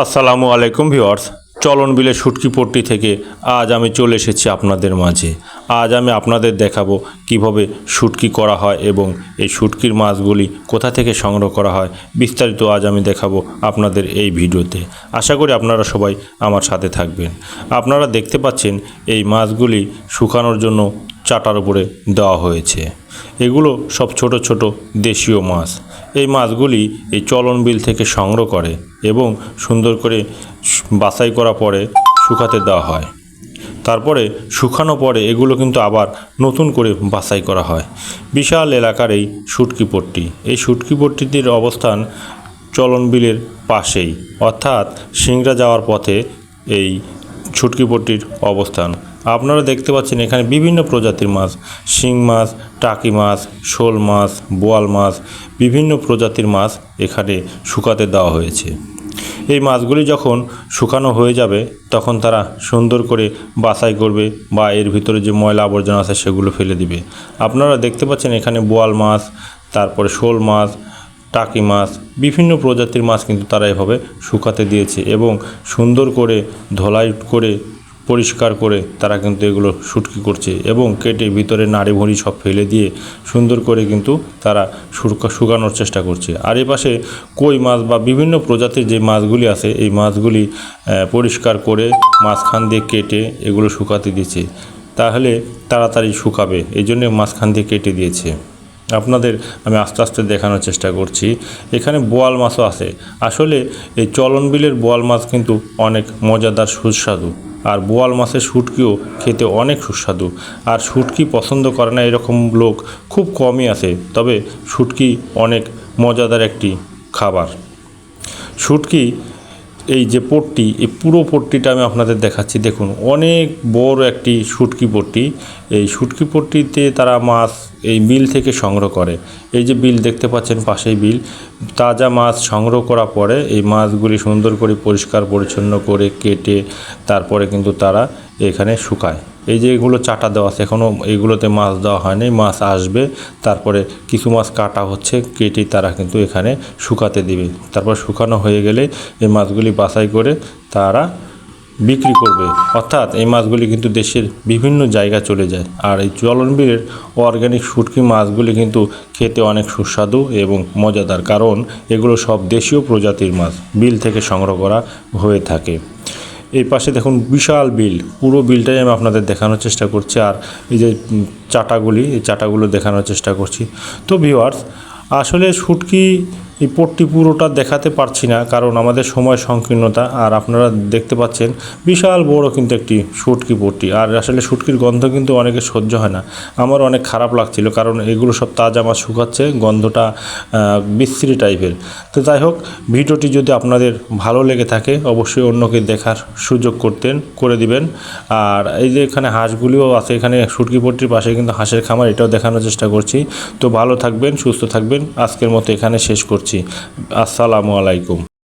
আসসালামু আলাইকুম ভিওয়ার্স চলন বিলে শুটকি পট্টি থেকে আজ আমি চলে এসেছি আপনাদের মাঝে। আজ আমি আপনাদের দেখাবো কীভাবে শুটকি করা হয় এবং এই শুটকির মাছগুলি কোথা থেকে সংগ্রহ করা হয়। বিস্তারিত আজ আমি দেখাবো আপনাদের এই ভিডিওতে। আশা করি আপনারা সবাই আমার সাথে থাকবেন। আপনারা দেখতে পাচ্ছেন এই মাছগুলি শুকানোর জন্য চাটার উপরে দেওয়া হয়েছে। এগুলো সব ছোট ছোট দেশীয় মাছ। এই মাছগুলি এই চলন বিল থেকে সংগ্রহ করে এবং সুন্দর করে বাছাই করা পরে শুকাতে দেওয়া হয়। তারপরে শুকানো পরে এগুলো কিন্তু আবার নতুন করে বাছাই করা হয়। বিশাল এলাকার এই শুটকি পট্টি। এই শুটকি পট্টিটির অবস্থান চলন বিলের পাশেই। অর্থাৎ সিংড়া যাওয়ার পথে এই ছুটকি পট্টির অবস্থান। আপনারা দেখতে পাচ্ছেন এখানে বিভিন্ন প্রজাতির মাছ, শিং মাছ, টাকি মাছ, শোল মাছ, বোয়াল মাছ, বিভিন্ন প্রজাতির মাছ এখানে শুকাতে দেওয়া হয়েছে। এই মাছগুলি যখন শুকানো হয়ে যাবে, তখন তারা সুন্দর করে বাছাই করবে বা এর ভিতরে যে ময়লা আবর্জনা আছে সেগুলো ফেলে দিবে। আপনারা দেখতে পাচ্ছেন এখানে বোয়াল মাছ, তারপরে শোল মাছ টাকি মাছ, বিভিন্ন প্রজাতির মাছ কিন্তু তারা এভাবে শুকাতে দিয়েছে এবং সুন্দর করে ধোলাই করে, পরিষ্কার করে তারা কিন্তু এগুলো শুটকি করছে এবং কেটে ভিতরে নাড়ি ভুঁড়ি সব ফেলে দিয়ে সুন্দর করে কিন্তু তারা শুকা শুকানোর চেষ্টা করছে। আর এ পাশে কই মাছ বা বিভিন্ন প্রজাতির যে মাছগুলি আছে, এই মাছগুলি পরিষ্কার করে মাঝখান দিয়ে কেটে এগুলো শুকাতে দিয়েছে। তাহলে তাড়াতাড়ি শুকাবে, এই জন্য মাঝখান দিয়ে কেটে দিয়েছে। আপনাদের আমি আস্তে আস্তে দেখানোর চেষ্টা করছি। এখানে বোয়াল মাছও আছে। আসলে এই চলন বিলের বোয়াল মাছ কিন্তু অনেক মজাদার, সুস্বাদু। আর বোয়াল মাছের শুটকিও খেতে অনেক সুস্বাদু। আর শুটকি পছন্দ করে না এরকম লোক খুব কমই আছে। তবে শুটকি অনেক মজাদার একটি খাবার। শুটকি এই যে পট্টি, এই পুরো পট্টিটা আমি আপনাদের দেখাচ্ছি। দেখুন, অনেক বড় একটি শুটকি পট্টি। এই শুটকি পট্টিতে তারা মাছ এই বিল থেকে সংগ্রহ করে। এই যে বিল দেখতে পাচ্ছেন পাশেই বিল। তাজা মাছ সংগ্রহ করার পরে এই মাছগুলি সুন্দর করে পরিষ্কার, পরিচ্ছন্ন করে কেটে তারপরে কিন্তু তারা এখানে শুকায়। এই যে এগুলো চাটা দেওয়া আছে এখনও এগুলোতে মাছ দেওয়া হয়নি, মাছ আসবে, তারপরে কিছু মাছ কাটা হচ্ছে, কেটে তারা কিন্তু এখানে শুকাতে দিবে। তারপর শুকানো হয়ে গেলে এই মাছগুলি বাছাই করে তারা বিক্রি করবে। অর্থাৎ এই মাছগুলি কিন্তু দেশের বিভিন্ন জায়গা চলে যায়। আর এই চলনবিলের অর্গ্যানিক শুটকি মাছগুলি কিন্তু খেতে অনেক সুস্বাদু এবং মজাদার, কারণ এগুলো সব দেশীয় প্রজাতির মাছ, বিল থেকে সংগ্রহ করা হয়ে থাকে। এই পাশে দেখুন বিশাল বিল। পুরো বিলটাই আমি আপনাদের দেখানোর চেষ্টা করছি। আর এই যে চাটাগুলি, এই চাটাগুলো দেখানোর চেষ্টা করছি। তো ভিওয়ার্স আসলে শুটকি এই পুরোটা দেখাতে পারছি না, কারণ আমাদের সময় সংকীর্ণতা, আর আপনারা দেখতে পাচ্ছেন বিশাল বড় কিন্তু একটি শুটকি পট্টি। আর আসলে শুটকির গন্ধ কিন্তু অনেকে সহ্য হয় না। আমার অনেক খারাপ লাগছিল, কারণ এগুলো সব তাজা মাছ শুকাচ্ছে, গন্ধটা বিশ্রী টাইপের। তো যাই হোক, ভিডিওটি যদি আপনাদের ভালো লেগে থাকে, অবশ্যই অন্যকে দেখার সুযোগ করতেন, করে দিবেন। আর এই যে এখানে হাঁসগুলিও আছে, এখানে শুটকি পট্টির পাশে কিন্তু হাঁসের খামার, এটাও দেখানোর চেষ্টা করছি। তো ভালো থাকবেন, সুস্থ থাকবেন, আজকের মতো এখানে শেষ আসসালামু আলাইকুম।